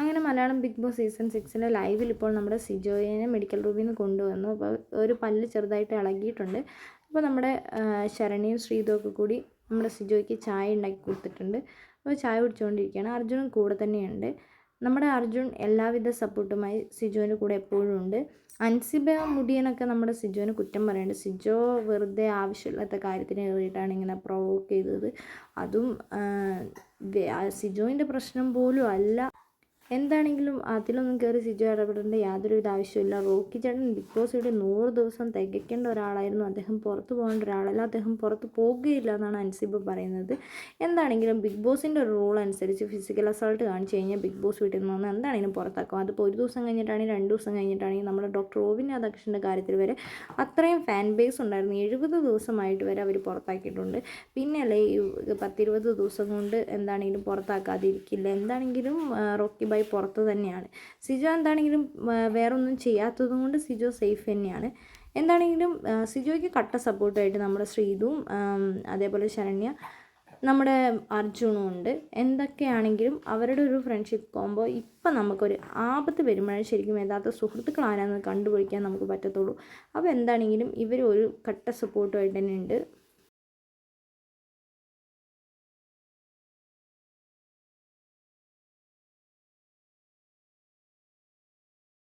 അങ്ങനെ Malayalam big boss season സിക്സിന്റെ ലൈവിൽ ഇപ്പോൾ നമ്മുടെ സിജോയെ മെഡിക്കൽ റൂമിൽ നിന്ന് കൊണ്ടുവന്നു. അപ്പോൾ ഒരു പല്ല് ചെറുതായിട്ട് ഇളകിയിട്ടുണ്ട്. അപ്പോൾ നമ്മുടെ ശരണിയും ശ്രീതുമൊക്കെ ശ്രീതും കൂടി നമ്മുടെ സിജോയ്ക്ക് ചായ ഉണ്ടാക്കി കൊടുത്തിട്ടുണ്ട്. അപ്പോൾ ചായ കുടിച്ചുകൊണ്ടിരിക്കുകയാണ്. അർജുനും കൂടെ തന്നെയുണ്ട്. നമ്മുടെ അർജുൻ എല്ലാവിധ സപ്പോർട്ടുമായി സിജോന്റെ കൂടെ എപ്പോഴും ഉണ്ട്. അൻസിബ മുടിയനൊക്കെ നമ്മുടെ സിജോന് കുറ്റം പറയുന്നുണ്ട്. സിജോ വെറുതെ ആവശ്യമില്ലാത്ത കാര്യത്തിന് കയറിയിട്ടാണ് ഇങ്ങനെ പ്രൊവോക്ക് ചെയ്തത്. അതും സിജോയിന്റെ പ്രശ്നം പോലും അല്ല. എന്താണെങ്കിലും അതിലൊന്നും കയറി സിജു ഇടപെടേണ്ട യാതൊരുവിധ ആവശ്യമില്ല റോക്കി ചേട്ടൻ ബിഗ് ബോസ് ഇവിടെ നൂറ് ദിവസം തികയ്ക്കേണ്ട ഒരാളായിരുന്നു. അദ്ദേഹം പുറത്ത് പോകേണ്ട ഒരാളല്ല. അദ്ദേഹം പുറത്ത് പോകുകയില്ല എന്നാണ് അൻസിബ് പറയുന്നത്. എന്താണെങ്കിലും ബിഗ് ബോസിന്റെ ഒരു റൂൾ അനുസരിച്ച് ഫിസിക്കൽ അസൾട്ട് കാണിച്ചു കഴിഞ്ഞാൽ ബിഗ് ബോസ് വീട്ടിൽ നിന്ന് എന്താണെങ്കിലും പുറത്താക്കും. അതിപ്പോൾ ഒരു ദിവസം കഴിഞ്ഞിട്ടാണെങ്കിൽ രണ്ട് ദിവസം കഴിഞ്ഞിട്ടാണെങ്കിൽ നമ്മുടെ ഡോക്ടർ റോബിൻ രാധാകൃഷ്ണന്റെ കാര്യത്തിൽ വരെ അത്രയും ഫാൻ ബേസ് ഉണ്ടായിരുന്നു. എഴുപത് ദിവസമായിട്ട് വരെ അവർ പുറത്താക്കിയിട്ടുണ്ട്. പിന്നെയല്ലേ ഈ പത്തിരുപത് ദിവസം കൊണ്ട് എന്താണെങ്കിലും പുറത്താക്കാതിരിക്കില്ല. എന്താണെങ്കിലും റോക്കി പുറത്ത് തന്നെയാണ്. സിജോ എന്താണെങ്കിലും വേറൊന്നും ചെയ്യാത്തതും കൊണ്ട് സിജോ സേഫ് തന്നെയാണ്. എന്താണെങ്കിലും സിജോയ്ക്ക് കട്ട സപ്പോർട്ടായിട്ട് നമ്മുടെ ശ്രീതും അതേപോലെ ശരണ്യ നമ്മുടെ അർജുനും ഉണ്ട്. എന്തൊക്കെയാണെങ്കിലും അവരുടെ ഒരു ഫ്രണ്ട്ഷിപ്പ് കോമ്പോ ഇപ്പം നമുക്കൊരു ആപത്ത് വരുമ്പോഴേ ശരിക്കും യഥാർത്ഥ സുഹൃത്തുക്കൾ ആരാന്ന് കണ്ടുപിടിക്കാൻ നമുക്ക് പറ്റത്തുള്ളൂ. അപ്പോൾ എന്താണെങ്കിലും ഇവർ ഒരു കട്ട സപ്പോർട്ടുമായിട്ട് തന്നെ ഉണ്ട്.